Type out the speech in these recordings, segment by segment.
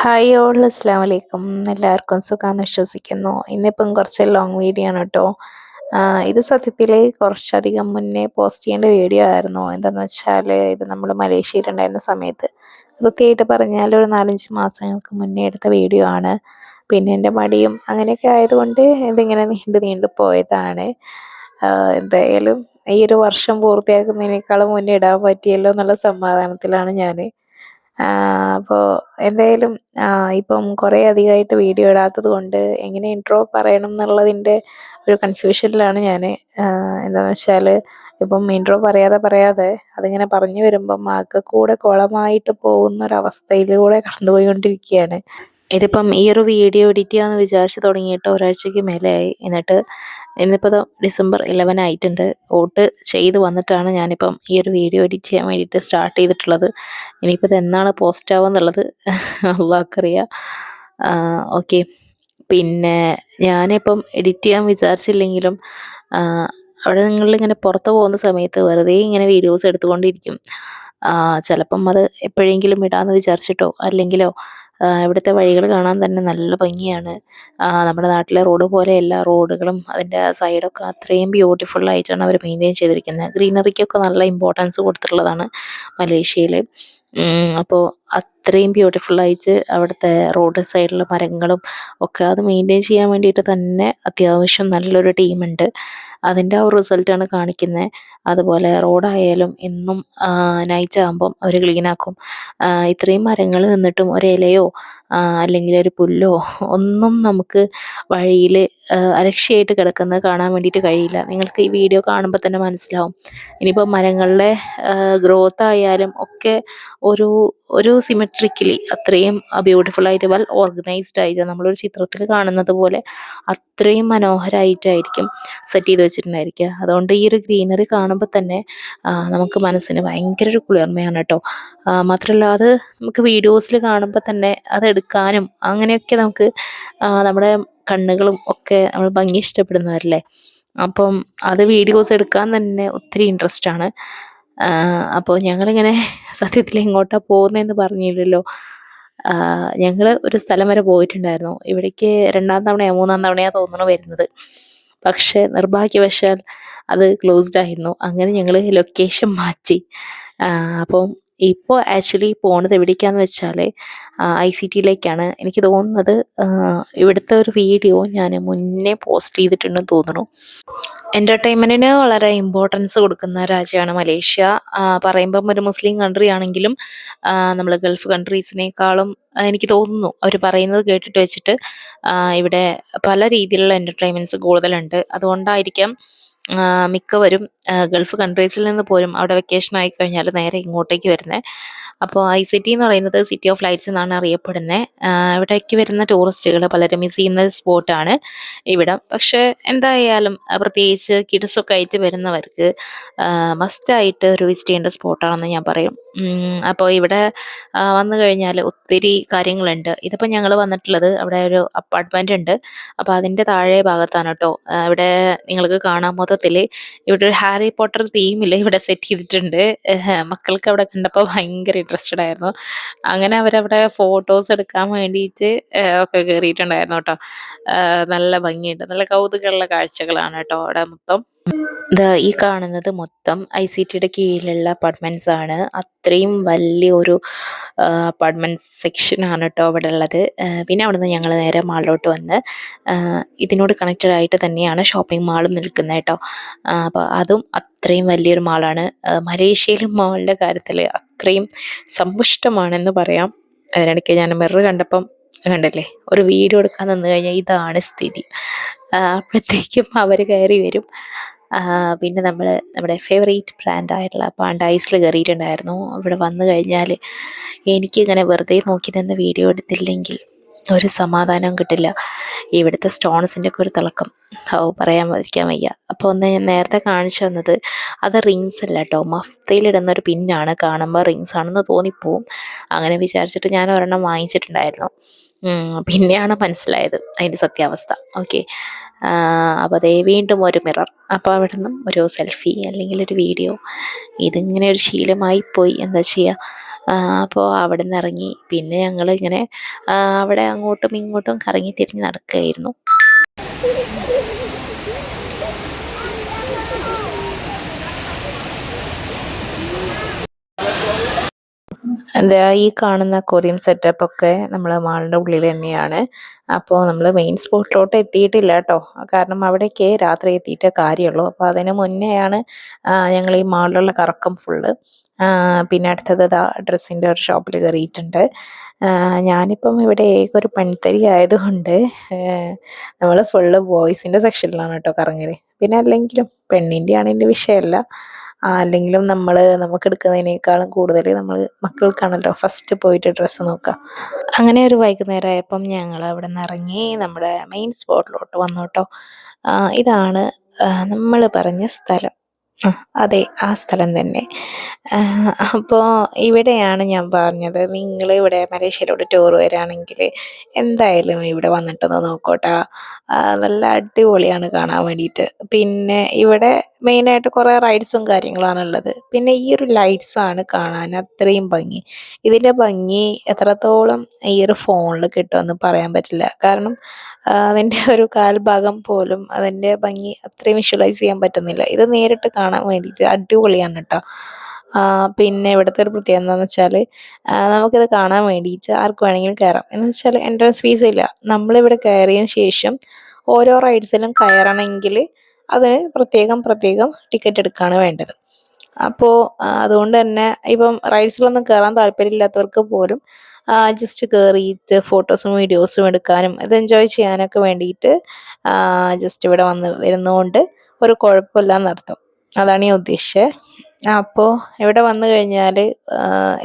Hi all അസ്സാം വലൈക്കും എല്ലാവർക്കും സുഖമെന്ന് വിശ്വസിക്കുന്നു. ഇന്നിപ്പം കുറച്ച് ലോങ് വീഡിയോ ആണ് കേട്ടോ ഇത് സത്യത്തിൽ കുറച്ചധികം മുന്നേ പോസ്റ്റ് ചെയ്യേണ്ട വീഡിയോ ആയിരുന്നു. എന്താണെന്ന് വെച്ചാൽ ഇത് നമ്മൾ മലേഷ്യയിലുണ്ടായിരുന്ന സമയത്ത്. കൃത്യമായിട്ട് പറഞ്ഞാൽ ഒരു നാലഞ്ച് മാസങ്ങൾക്ക് മുന്നേ എടുത്ത വീഡിയോ ആണ്. പിന്നെ എന്റെ മടിയും അങ്ങനെയൊക്കെ ആയതുകൊണ്ട് ഇതിങ്ങനെ നീണ്ടു നീണ്ടു പോയതാണ്. എന്തായാലും ഈ ഒരു വർഷം പൂർത്തിയാക്കുന്നതിനേക്കാളും മുന്നേ ഇടാൻ പറ്റിയല്ലോ എന്നുള്ള സമാധാനത്തിലാണ് ഞാൻ അപ്പോൾ എന്തായാലും ഇപ്പം കുറേ അധികമായിട്ട് വീഡിയോ ഇടാത്തത് കൊണ്ട് എങ്ങനെ ഇൻട്രോ പറയണം എന്നുള്ളതിന്റെ ഒരു കൺഫ്യൂഷനിലാണ് ഞാൻ എന്താണെന്ന് വെച്ചാൽ ഇപ്പം ഇൻട്രോ പറയാതെ പറയാതെ അതിങ്ങനെ പറഞ്ഞു വരുമ്പം ആകെക്കൂടെ കുളമായിട്ട് പോകുന്ന ഒരവസ്ഥയിലൂടെ കടന്നുപോയിക്കൊണ്ടിരിക്കുകയാണ് ഇതിപ്പം ഈ ഒരു വീഡിയോ എഡിറ്റ് ചെയ്യാമെന്ന് വിചാരിച്ച് തുടങ്ങിയിട്ട് ഒരാഴ്ചയ്ക്ക് മേലെയായി എന്നിട്ട് ഇന്നിപ്പോൾ ഡിസംബർ ഇലവൻ ആയിട്ടുണ്ട്. വോട്ട് ചെയ്ത് വന്നിട്ടാണ് ഞാനിപ്പം ഈ ഒരു വീഡിയോ എഡിറ്റ് ചെയ്യാൻ വേണ്ടിയിട്ട് സ്റ്റാർട്ട് ചെയ്തിട്ടുള്ളത്. ഇനിയിപ്പോൾ ഇത് എന്നാണ് പോസ്റ്റ് ആവുക എന്നുള്ളത് അള്ളാഹ്ക്കറിയാം ഓക്കെ പിന്നെ ഞാനിപ്പം എഡിറ്റ് ചെയ്യാൻ വിചാരിച്ചില്ലെങ്കിലും അവിടെ നിങ്ങളിങ്ങനെ പുറത്ത് പോകുന്ന സമയത്ത് വെറുതെ ഇങ്ങനെ വീഡിയോസ് എടുത്തുകൊണ്ടിരിക്കും. ചിലപ്പം അത് എപ്പോഴെങ്കിലും ഇടാമെന്ന് വിചാരിച്ചിട്ടോ അല്ലെങ്കിലോ ഇവിടുത്തെ വഴികൾ കാണാൻ തന്നെ നല്ല ഭംഗിയാണ്. നമ്മുടെ നാട്ടിലെ റോഡ് പോലെ എല്ലാ റോഡുകളും അതിന്റെ സൈഡൊക്കെ അത്രയും ബ്യൂട്ടിഫുൾ ആയിട്ടാണ് അവർ മെയിന്റെയിൻ ചെയ്തിരിക്കുന്നത്. ഗ്രീനറിക്കൊക്കെ നല്ല ഇമ്പോർട്ടൻസ് കൊടുത്തിട്ടുള്ളതാണ് മലേഷ്യയിൽ അപ്പോൾ അത്രയും ബ്യൂട്ടിഫുൾ ആയിട്ട് അവിടുത്തെ റോഡ് സൈഡിലെ മരങ്ങളും ഒക്കെ അത് മെയിന്റെയിൻ ചെയ്യാൻ വേണ്ടിയിട്ട് തന്നെ അത്യാവശ്യം നല്ലൊരു ടീമുണ്ട് അതിന്റെ ആ ഒരു റിസൾട്ടാണ് കാണിക്കുന്നത്. അതുപോലെ റോഡായാലും എന്നും നൈറ്റ് ആകുമ്പം അവർ ക്ലീനാക്കും. ഇത്രയും മരങ്ങൾ നിന്നിട്ടും ഒരിലയോ അല്ലെങ്കിൽ ഒരു പുല്ലോ ഒന്നും നമുക്ക് വഴിയിൽ അലക്ഷ്യമായിട്ട് കിടക്കുന്നത് കാണാൻ വേണ്ടിയിട്ട് കഴിയില്ല. നിങ്ങൾക്ക് ഈ വീഡിയോ കാണുമ്പോൾ തന്നെ മനസ്സിലാവും. ഇനിയിപ്പോൾ മരങ്ങളുടെ ഗ്രോത്ത് ആയാലും ഒക്കെ ഒരു ഒരു സിമെട്രിക്കലി അത്രയും ബ്യൂട്ടിഫുൾ ആയിട്ട് വെൽ ഓർഗനൈസ്ഡ് ആയിട്ട് നമ്മളൊരു ചിത്രത്തിൽ കാണുന്നത് പോലെ അത്രയും മനോഹരമായിട്ടായിരിക്കും സെറ്റ് ചെയ്ത് വെച്ചിട്ടുണ്ടായിരിക്കുക. അതുകൊണ്ട് ഈ ഒരു ഗ്രീനറി കാണുമ്പോൾ തന്നെ നമുക്ക് മനസ്സിന് ഭയങ്കര ഒരു കുളിർമയാണ് കേട്ടോ മാത്രമല്ല അത് നമുക്ക് വീഡിയോസിൽ കാണുമ്പോൾ തന്നെ അതെടുക്കാനും അങ്ങനെയൊക്കെ നമുക്ക് നമ്മുടെ കണ്ണുകളും ഒക്കെ നമ്മൾ ഭംഗി ഇഷ്ടപ്പെടുന്നവരല്ലേ? അപ്പം അത് വീഡിയോസ് എടുക്കാൻ തന്നെ ഒത്തിരി ഇൻട്രസ്റ്റ് ആണ്. അപ്പോൾ ഞങ്ങളിങ്ങനെ സത്യത്തിൽ എങ്ങോട്ടാണ് പോകുന്നതെന്ന് പറഞ്ഞില്ലല്ലോ. ഞങ്ങൾ ഒരു സ്ഥലം വരെ പോയിട്ടുണ്ടായിരുന്നു. ഇവിടേക്ക് രണ്ടാം തവണയോ മൂന്നാം തവണയോ തോന്നുന്നു വരുന്നത്. പക്ഷേ നിർഭാഗ്യവശാൽ അത് ക്ലോസ്ഡ് ആയിരുന്നു. അങ്ങനെ ഞങ്ങൾ ലൊക്കേഷൻ മാറ്റി. അപ്പം ഇപ്പോൾ ആക്ച്വലി പോണത് എവിടേക്കാന്ന് വെച്ചാൽ ഐ സി ടിയിലേക്കാണ് എനിക്ക് തോന്നുന്നത് ഇവിടുത്തെ ഒരു വീഡിയോ ഞാൻ മുന്നേ പോസ്റ്റ് ചെയ്തിട്ടുണ്ടെന്ന് തോന്നുന്നു. എന്റർടൈൻമെന്റിന് വളരെ ഇമ്പോർട്ടൻസ് കൊടുക്കുന്ന രാജ്യമാണ് മലേഷ്യ. പറയുമ്പം ഒരു മുസ്ലിം കൺട്രി ആണെങ്കിലും നമ്മൾ ഗൾഫ് കൺട്രീസിനേക്കാളും എനിക്ക് തോന്നുന്നു അവർ പറയുന്നത് കേട്ടിട്ട് വെച്ചിട്ട് ഇവിടെ പല രീതിയിലുള്ള എന്റർടൈൻമെന്റ്സ് കൂടുതലുണ്ട്. അതുകൊണ്ടായിരിക്കാം മിക്കവരും ഗൾഫ് കൺട്രീസിൽ നിന്ന് പോലും അവിടെ വെക്കേഷൻ ആയി കഴിഞ്ഞാൽ നേരെ ഇങ്ങോട്ടേക്ക് വരുന്നത് അപ്പോൾ ഐ സിറ്റി എന്ന് പറയുന്നത് സിറ്റി ഓഫ് ലൈറ്റ്സ് എന്നാണ് അറിയപ്പെടുന്നത് ഇവിടേക്ക് വരുന്ന ടൂറിസ്റ്റുകൾ പലരും മിസ് ചെയ്യുന്ന സ്പോട്ടാണ് ഇവിടെ. പക്ഷേ എന്തായാലും പ്രത്യേകിച്ച് കിഡ്സൊക്കെ ആയിട്ട് വരുന്നവർക്ക് മസ്റ്റായിട്ട് ഒരു വിസിറ്റ് ചെയ്യേണ്ട സ്പോട്ടാണെന്ന് ഞാൻ പറയും. അപ്പോൾ ഇവിടെ വന്നു കഴിഞ്ഞാൽ ഒത്തിരി കാര്യങ്ങളുണ്ട്. ഇതിപ്പോൾ ഞങ്ങൾ വന്നിട്ടുള്ളത് അവിടെ ഒരു അപ്പാർട്ട്മെന്റ് ഉണ്ട്. അപ്പോൾ അതിന്റെ താഴെ ഭാഗത്താണ് കേട്ടോ ഇവിടെ നിങ്ങൾക്ക് കാണാൻ മൊത്തത്തിൽ ഇവിടെ ഒരു ഹാരി പോട്ടർ തീമിൽ ഇവിടെ സെറ്റ് ചെയ്തിട്ടുണ്ട്. മക്കൾക്ക് അവിടെ കണ്ടപ്പോൾ ഭയങ്കര ഇൻട്രസ്റ്റഡ് ആയിരുന്നു. അങ്ങനെ അവരവിടെ ഫോട്ടോസ് എടുക്കാൻ വേണ്ടിയിട്ട് ഒക്കെ കയറിയിട്ടുണ്ടായിരുന്നു കേട്ടോ. നല്ല ഭംഗിയുണ്ട്. നല്ല കൗതുകമുള്ള കാഴ്ചകളാണ് കേട്ടോ അവിടെ മൊത്തം. ഈ കാണുന്നത് മൊത്തം ഐ സി ടിയുടെ കീഴിലുള്ള അപ്പാർട്ട്മെന്റ്സ് ആണ്. അത്രയും വലിയ ഒരു അപ്പാർട്ട്മെന്റ് സെക്ഷനാണ് കേട്ടോ അവിടെ ഉള്ളത്. പിന്നെ അവിടുന്ന് ഞങ്ങൾ നേരെ മാളിലോട്ട് വന്ന് ഇതിനോട് കണക്റ്റഡ് ആയിട്ട് തന്നെയാണ് ഷോപ്പിംഗ് മാളും നിൽക്കുന്നത് കേട്ടോ. അപ്പോൾ അതും അത്രയും വലിയൊരു മാളാണ്. മലേഷ്യയിലും മാളിന്റെ കാര്യത്തിൽ അത്രയും സമ്പുഷ്ടമാണെന്ന് പറയാം. അതിനിടയ്ക്ക് ഞാൻ മിറർ കണ്ടപ്പം കണ്ടല്ലേ ഒരു വീഡിയോ എടുക്കാൻ നിന്ന് കഴിഞ്ഞാൽ ഇതാണ് സ്ഥിതി. അപ്പോഴത്തേക്കും അവർ കയറി വരും. പിന്നെ നമ്മൾ നമ്മുടെ ഫേവറേറ്റ് ബ്രാൻഡായിട്ടുള്ള പാണ്ടായിസിൽ കയറിയിട്ടുണ്ടായിരുന്നു. അവിടെ വന്നു കഴിഞ്ഞാൽ എനിക്കിങ്ങനെ വെറുതെ നോക്കി നിന്ന് വീഡിയോ എടുത്തില്ലെങ്കിൽ ഒരു സമാധാനവും കിട്ടില്ല. ഇവിടുത്തെ സ്റ്റോൺസിന്റെ ഒക്കെ ഒരു തിളക്കം. ഓ പറയാൻ വയ്ക്കാൻ വയ്യ. അപ്പോൾ ഒന്ന് നേരത്തെ കാണിച്ചു തന്നത് അത് റിങ്സ് അല്ല കേട്ടോ മഫ്തയിലിടുന്ന ഒരു പിന്നാണ് കാണുമ്പോൾ റിങ്സ് ആണെന്ന് തോന്നിപ്പോവും. അങ്ങനെ വിചാരിച്ചിട്ട് ഞാൻ ഒരെണ്ണം വാങ്ങിച്ചിട്ടുണ്ടായിരുന്നു. പിന്നെയാണ് മനസ്സിലായത് അതിന്റെ സത്യാവസ്ഥ. ഓക്കെ അപ്പോൾ അതേ വീണ്ടും ഒരു മിറർ അപ്പോൾ അവിടെ നിന്നും ഒരു സെൽഫി അല്ലെങ്കിൽ ഒരു വീഡിയോ ഇതിങ്ങനെ ഒരു ശീലമായി പോയി. എന്താ ചെയ്യുക അപ്പോൾ അവിടെ നിന്ന് ഇറങ്ങി. പിന്നെ ഞങ്ങൾ ഇങ്ങനെ അവിടെ അങ്ങോട്ടും ഇങ്ങോട്ടും കറങ്ങി തിരിഞ്ഞ് നടക്കുകയായിരുന്നു. എന്താ ഈ കാണുന്ന കൊറിയൻ സെറ്റപ്പ് ഒക്കെ നമ്മൾ മാളിന്റെ ഉള്ളിൽ തന്നെയാണ്. അപ്പോൾ നമ്മൾ മെയിൻ സ്പോട്ടിലോട്ട് എത്തിയിട്ടില്ല കേട്ടോ കാരണം അവിടേക്ക് രാത്രി എത്തിയിട്ടേ കാര്യമുള്ളൂ അപ്പോൾ അതിന് മുന്നെയാണ് ഞങ്ങൾ ഈ മാളിലുള്ള കറക്കം ഫുള്ള് പിന്നെ അടുത്തത് ഡ്രസ്സിന്റെ ഒരു ഷോപ്പിൽ കയറിയിട്ടുണ്ട് ഞാനിപ്പം ഇവിടെ ഏക ഒരു പണിത്തരി ആയതുകൊണ്ട് നമ്മൾ ഫുള്ള് ബോയ്സിന്റെ സെക്ഷനിലാണ് കേട്ടോ കറങ്ങിയത് പിന്നെ അല്ലെങ്കിലും പെണ്ണിന്റെ ആണെങ്കിൽ വിഷയമല്ല അല്ലെങ്കിലും നമ്മൾ നമുക്ക് എടുക്കുന്നതിനേക്കാളും കൂടുതൽ നമ്മൾ മക്കൾക്കാണല്ലോ ഫസ്റ്റ് പോയിട്ട് ഡ്രസ്സ് നോക്കുക അങ്ങനെ ഒരു വൈകുന്നേരം ആയപ്പം ഞങ്ങൾ അവിടെ നിന്ന് ഇറങ്ങി നമ്മുടെ മെയിൻ സ്പോട്ടിലോട്ട് വന്നു കേട്ടോ ഇതാണ് നമ്മൾ പറഞ്ഞ സ്ഥലം. അതെ ആ സ്ഥലം തന്നെ. അപ്പോൾ ഇവിടെയാണ് ഞാൻ പറഞ്ഞത്. നിങ്ങൾ ഇവിടെ മലേഷ്യയിലോട്ട് ടൂർ വരാണെങ്കിൽ എന്തായാലും ഇവിടെ വന്നിട്ടൊന്ന് നോക്കോട്ടാ. നല്ല അടിപൊളിയാണ് കാണാൻ വേണ്ടിയിട്ട്. പിന്നെ ഇവിടെ മെയിനായിട്ട് കുറേ റൈഡ്സും കാര്യങ്ങളാണ് ഉള്ളത്. പിന്നെ ഈ ഒരു ലൈറ്റ്സാണ് കാണാൻ അത്രയും ഭംഗി. ഇതിന്റെ ഭംഗി എത്രത്തോളം ഈ ഒരു ഫോണിൽ കിട്ടുമെന്ന് പറയാൻ പറ്റില്ല. കാരണം അതിന്റെ ഒരു കാൽഭാഗം പോലും അതിന്റെ ഭംഗി അത്രയും വിഷ്വലൈസ് ചെയ്യാൻ പറ്റുന്നില്ല. ഇത് നേരിട്ട് കാണാൻ വേണ്ടിയിട്ട് അടിപൊളിയാണ് കേട്ടോ പിന്നെ ഇവിടുത്തെ ഒരു പ്രത്യേകത എന്താണെന്ന് വെച്ചാൽ നമുക്കിത് കാണാൻ വേണ്ടിയിട്ട് ആർക്ക് വേണമെങ്കിലും കയറാം എന്ന് വെച്ചാൽ എൻട്രൻസ് ഫീസ് ഇല്ല. നമ്മളിവിടെ കയറിയതിന് ശേഷം ഓരോ റൈഡ്സിലും കയറണമെങ്കിൽ അതിന് പ്രത്യേകം പ്രത്യേകം ടിക്കറ്റ് എടുക്കുകയാണ് വേണ്ടത്. അപ്പോൾ അതുകൊണ്ട് തന്നെ ഇപ്പം റൈഡ്സിലൊന്നും കയറാൻ താല്പര്യമില്ലാത്തവർക്ക് പോലും ജസ്റ്റ് കയറിയിട്ട് ഫോട്ടോസും വീഡിയോസും എടുക്കാനും ഇത് എൻജോയ് ചെയ്യാനൊക്കെ വേണ്ടിയിട്ട് ജസ്റ്റ് ഇവിടെ വന്ന് വരുന്നതുകൊണ്ട് ഒരു കുഴപ്പമില്ല എന്നർത്ഥം. അതാണ് ഞാൻ ഉദ്ദേശിച്ചത്. അപ്പോൾ ഇവിടെ വന്നു കഴിഞ്ഞാൽ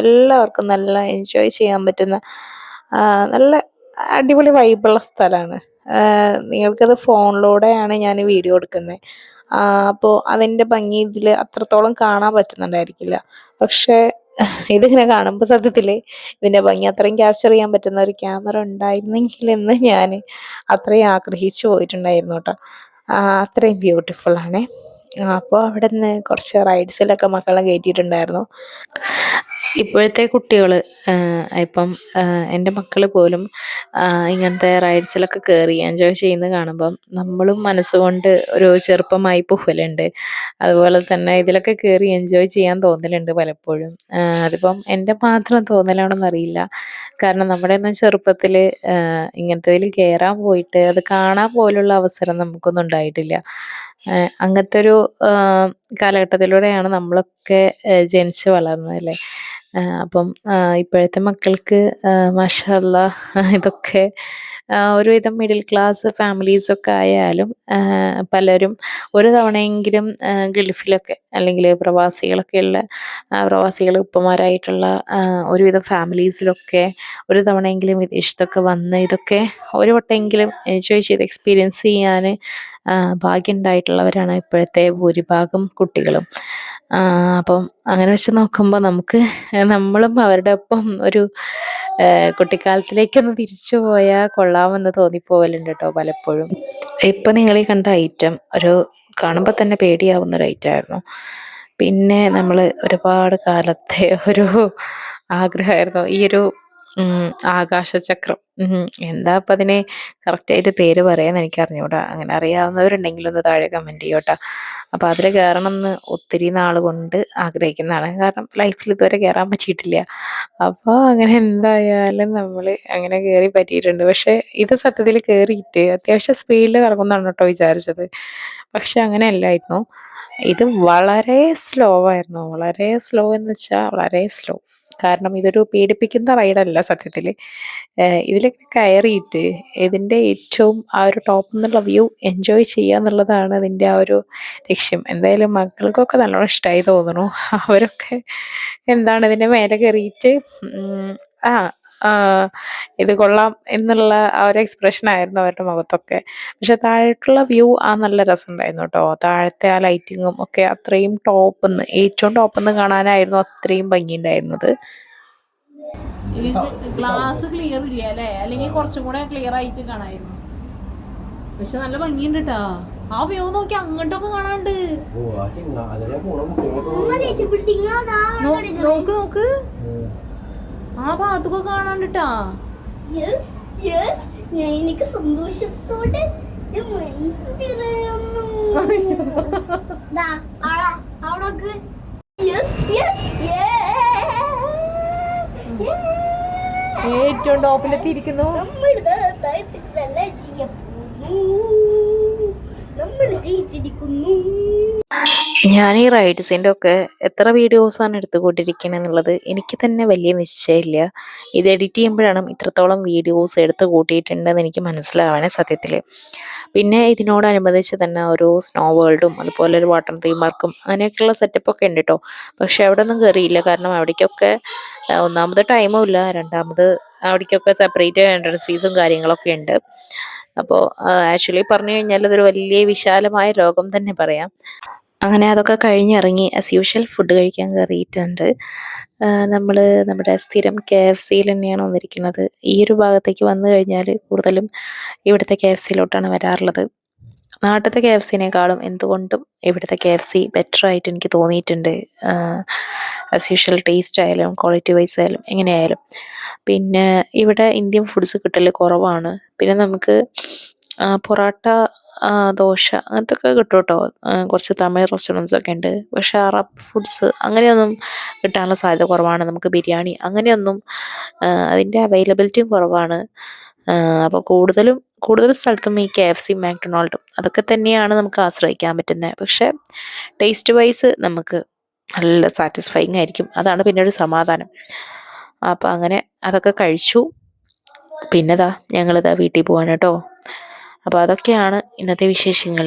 എല്ലാവർക്കും നല്ല എൻജോയ് ചെയ്യാൻ പറ്റുന്ന നല്ല അടിപൊളി വൈബുള്ള സ്ഥലമാണ് നിങ്ങൾക്കത് ഫോണിലൂടെയാണ് ഞാൻ വീഡിയോ എടുക്കുന്നത് അപ്പോൾ അതിന്റെ ഭംഗി ഇതിൽ അത്രത്തോളം കാണാൻ പറ്റുന്നുണ്ടായിരിക്കില്ല. പക്ഷേ ഇതിങ്ങനെ കാണുമ്പോൾ സത്യത്തിൽ ഇതിന്റെ ഭംഗി അത്രയും ക്യാപ്ചർ ചെയ്യാൻ പറ്റുന്ന ഒരു ക്യാമറ ഉണ്ടായിരുന്നെങ്കിൽ എന്ന് ഞാൻ അത്രയും ആഗ്രഹിച്ചു പോയിട്ടുണ്ടായിരുന്നു കേട്ടോ അത്രയും ബ്യൂട്ടിഫുൾ ആണേ. അപ്പോൾ അവിടെ നിന്ന് കുറച്ച് റൈഡ്സിലൊക്കെ മക്കളെ കയറ്റിയിട്ടുണ്ടായിരുന്നു ഇപ്പോഴത്തെ കുട്ടികൾ ഇപ്പം എന്റെ മക്കൾ പോലും ഇങ്ങനത്തെ റൈഡ്സിലൊക്കെ കയറി എൻജോയ് ചെയ്യുന്നത് കാണുമ്പം നമ്മളും മനസ്സുകൊണ്ട് ഒരു ചെറുപ്പമായി പോകലുണ്ട് അതുപോലെ തന്നെ ഇതിലൊക്കെ കയറി എൻജോയ് ചെയ്യാൻ തോന്നലുണ്ട് പലപ്പോഴും. അതിപ്പം എന്റെ മാത്രം തോന്നലാണെന്നറിയില്ല കാരണം നമ്മുടെ ഒന്നും ചെറുപ്പത്തിൽ ഇങ്ങനത്തേതിൽ കയറാൻ പോയിട്ട് അത് കാണാൻ പോലുള്ള അവസരം നമുക്കൊന്നും ഉണ്ടായിട്ടില്ല. അങ്ങനത്തെ ഒരു കാലഘട്ടത്തിലൂടെയാണ് നമ്മളൊക്കെ ജനിച്ച് വളർന്നത് അല്ലേ? അപ്പം ഇപ്പോഴത്തെ മക്കൾക്ക് മാഷാ അല്ലാ ഇതൊക്കെ ഒരുവിധം മിഡിൽ ക്ലാസ് ഫാമിലീസൊക്കെ ആയാലും പലരും ഒരു തവണയെങ്കിലും ഗൾഫിലൊക്കെ അല്ലെങ്കിൽ പ്രവാസികളൊക്കെ ഉള്ള പ്രവാസികൾ ഉപ്പമാരായിട്ടുള്ള ഒരുവിധം ഫാമിലീസിലൊക്കെ ഒരു തവണയെങ്കിലും വിദേശത്തൊക്കെ വന്ന് ഇതൊക്കെ ഒരു വട്ടമെങ്കിലും എൻജോയ് ചെയ്ത് എക്സ്പീരിയൻസ് ചെയ്യാൻ ഭാഗ്യം ഉണ്ടായിട്ടുള്ളവരാണ് ഇപ്പോഴത്തെ ഭൂരിഭാഗം കുട്ടികളും. അപ്പം അങ്ങനെ വെച്ച് നോക്കുമ്പോൾ നമുക്ക് നമ്മളും അവരുടെ ഒപ്പം ഒരു കുട്ടിക്കാലത്തിലേക്കൊന്ന് തിരിച്ചു പോയാൽ കൊള്ളാമെന്ന് തോന്നിപ്പോവലുണ്ട് കേട്ടോ പലപ്പോഴും. ഇപ്പം നിങ്ങൾ ഈ കണ്ട ഐറ്റം ഒരു കാണുമ്പോൾ തന്നെ പേടിയാവുന്ന ഒരു ഐറ്റം ആയിരുന്നു. പിന്നെ നമ്മൾ ഒരുപാട് കാലത്തെ ഒരു ആഗ്രഹമായിരുന്നു. ഈ ഒരു ആകാശചക്രം. എന്താ അപ്പം അതിനെ കറക്റ്റായിട്ട് പേര് പറയാന്ന് എനിക്ക് അറിഞ്ഞൂടാ അങ്ങനെ അറിയാവുന്നവരുണ്ടെങ്കിൽ ഒന്ന് താഴെ കമന്റ് ചെയ്യോട്ടാ. അപ്പോൾ അതിൽ കയറണം എന്ന് ഒത്തിരി നാൾ കൊണ്ട് ആഗ്രഹിക്കുന്നതാണ്. കാരണം ലൈഫിൽ ഇതുവരെ കയറാൻ പറ്റിയിട്ടില്ല. അപ്പോൾ അങ്ങനെ എന്തായാലും നമ്മൾ അങ്ങനെ കയറി പറ്റിയിട്ടുണ്ട്. പക്ഷേ ഇത് സത്യത്തിൽ കയറിയിട്ട് അത്യാവശ്യം സ്പീഡിൽ കറങ്ങുന്നതാണ് കേട്ടോ വിചാരിച്ചത്. പക്ഷേ അങ്ങനെ അല്ലായിരുന്നു ഇത് വളരെ സ്ലോ ആയിരുന്നു. വളരെ സ്ലോ എന്ന് വെച്ചാൽ വളരെ സ്ലോ കാരണം ഇതൊരു പേടിപ്പിക്കുന്ന റൈഡല്ല സത്യത്തിൽ ഇതിൽ കയറിയിട്ട് ഇതിന്റെ ഏറ്റവും ആ ഒരു ടോപ്പ് എന്നുള്ള വ്യൂ എൻജോയ് ചെയ്യുക എന്നുള്ളതാണ് ഇതിന്റെ ആ ഒരു ലക്ഷ്യം. എന്തായാലും മക്കൾക്കൊക്കെ നല്ലോണം ഇഷ്ടമായി തോന്നുന്നു. അവരൊക്കെ എന്താണ് ഇതിന്റെ മേലെ കയറിയിട്ട് ആ, ഇത് കൊള്ളാം എന്നുള്ള ആ ഒരു എക്സ്പ്രഷൻ ആയിരുന്നു അവരുടെ മുഖത്തൊക്കെ. പക്ഷെ താഴേക്കുള്ള വ്യൂ ആ നല്ല രസമുണ്ടായിരുന്നു കേട്ടോ. താഴത്തെ ആ ലൈറ്റിങ്ങും ഒക്കെ അത്രയും ടോപ്പ് നിന്ന് ഏറ്റവും ടോപ്പ് നിന്ന് കാണാനായിരുന്നു അത്രയും ഭംഗിയുണ്ടായിരുന്നത്. ഗ്ലാസ് ക്ലിയർ ഇല്ല അല്ലേ? അല്ലെങ്കിൽ കുറച്ചും കൂടെ ക്ലിയർ ആയിട്ട് കാണായിരുന്നു പക്ഷെ നല്ല ഭംഗിയുണ്ട് കേട്ടാ ആ വ്യൂ നോക്കി അങ്ങോട്ടൊക്കെ കാണാണ്ട്. നോക്ക് നോക്ക്. ആ ഭാഗത്തൊക്കെ കാണാണ്ടിട്ടാ. എനിക്ക് സന്തോഷത്തോടെ ഏറ്റവും ടോപ്പിലെത്തിയിരിക്കുന്നു നമ്മൾ ജയിച്ചിരിക്കുന്നു. ഞാൻ ഈ റൈഡ്സിന്റെ ഒക്കെ എത്ര വീഡിയോസാണ് എടുത്തുകൊണ്ടിരിക്കുന്നത് എന്നുള്ളത് എനിക്ക് തന്നെ വലിയ നിശ്ചയമില്ല. ഇത് എഡിറ്റ് ചെയ്യുമ്പോഴാണ് ഇത്രത്തോളം വീഡിയോസ് എടുത്തു കൂട്ടിയിട്ടുണ്ടെന്ന് എനിക്ക് മനസ്സിലാവാനേ സത്യത്തിൽ പിന്നെ ഇതിനോടനുബന്ധിച്ച് തന്നെ ഓരോ സ്നോ വേൾഡും അതുപോലെ ഒരു വാട്ടർ തീം പാർക്കും അങ്ങനെയൊക്കെയുള്ള സെറ്റപ്പൊക്കെ ഉണ്ട് കേട്ടോ പക്ഷേ അവിടെ ഒന്നും കയറിയില്ല കാരണം അവിടേക്കൊക്കെ ഒന്നാമത് ടൈമും ഇല്ല. രണ്ടാമത് അവിടേക്കൊക്കെ സെപ്പറേറ്റ് എൻട്രൻസ് ഫീസും കാര്യങ്ങളൊക്കെ ഉണ്ട്. അപ്പോൾ ആക്ച്വലി പറഞ്ഞു കഴിഞ്ഞാൽ അതൊരു വലിയ വിശാലമായ ലോകം തന്നെ പറയാം. അങ്ങനെ അതൊക്കെ കഴിഞ്ഞിറങ്ങി ആസ് യൂഷ്വൽ ഫുഡ് കഴിക്കാൻ കയറിയിട്ടുണ്ട്. നമ്മൾ നമ്മുടെ സ്ഥിരം കെ എഫ് സിയിൽ തന്നെയാണ് വന്നിരിക്കുന്നത്. ഈ ഒരു ഭാഗത്തേക്ക് വന്നു കഴിഞ്ഞാൽ കൂടുതലും ഇവിടുത്തെ കെ എഫ് സിയിലോട്ടാണ് വരാറുള്ളത്. നാട്ടിലത്തെ കെ എഫ് സിനേക്കാളും എന്തുകൊണ്ടും ഇവിടുത്തെ കെ എഫ് സി ബെറ്റർ ആയിട്ട് എനിക്ക് തോന്നിയിട്ടുണ്ട്. ആസ് യൂഷ്വൽ ടേസ്റ്റ് ആയാലും ക്വാളിറ്റി വൈസ് ആയാലും എങ്ങനെയായാലും. പിന്നെ ഇവിടെ ഇന്ത്യൻ ഫുഡ്സ് കിട്ടൽ കുറവാണ്. പിന്നെ നമുക്ക് പൊറോട്ട ദോശ അങ്ങനത്തെ ഒക്കെ കിട്ടും കേട്ടോ കുറച്ച് തമിഴ് റെസ്റ്റോറന്റ്സ് ഒക്കെ ഉണ്ട്. പക്ഷെ അറബ് ഫുഡ്സ് അങ്ങനെയൊന്നും കിട്ടാനുള്ള സാധ്യത കുറവാണ്. നമുക്ക് ബിരിയാണി അങ്ങനെയൊന്നും അതിന്റെ അവൈലബിലിറ്റിയും കുറവാണ്. അപ്പോൾ കൂടുതലും കൂടുതൽ സ്ഥലത്തും ഈ കെ എഫ് സി മാക്ഡൊണാൾഡും അതൊക്കെ തന്നെയാണ് നമുക്ക് ആശ്രയിക്കാൻ പറ്റുന്നത്. പക്ഷേ ടേസ്റ്റ് വൈസ് നമുക്ക് നല്ല സാറ്റിസ്ഫൈങ് ആയിരിക്കും. അതാണ് പിന്നെ ഒരു സമാധാനം. അപ്പോൾ അങ്ങനെ അതൊക്കെ കഴിച്ചു. പിന്നെതാ ഞങ്ങളിതാ വീട്ടിൽ പോവാണ് കേട്ടോ. അപ്പോൾ അതൊക്കെയാണ് ഇന്നത്തെ വിശേഷങ്ങൾ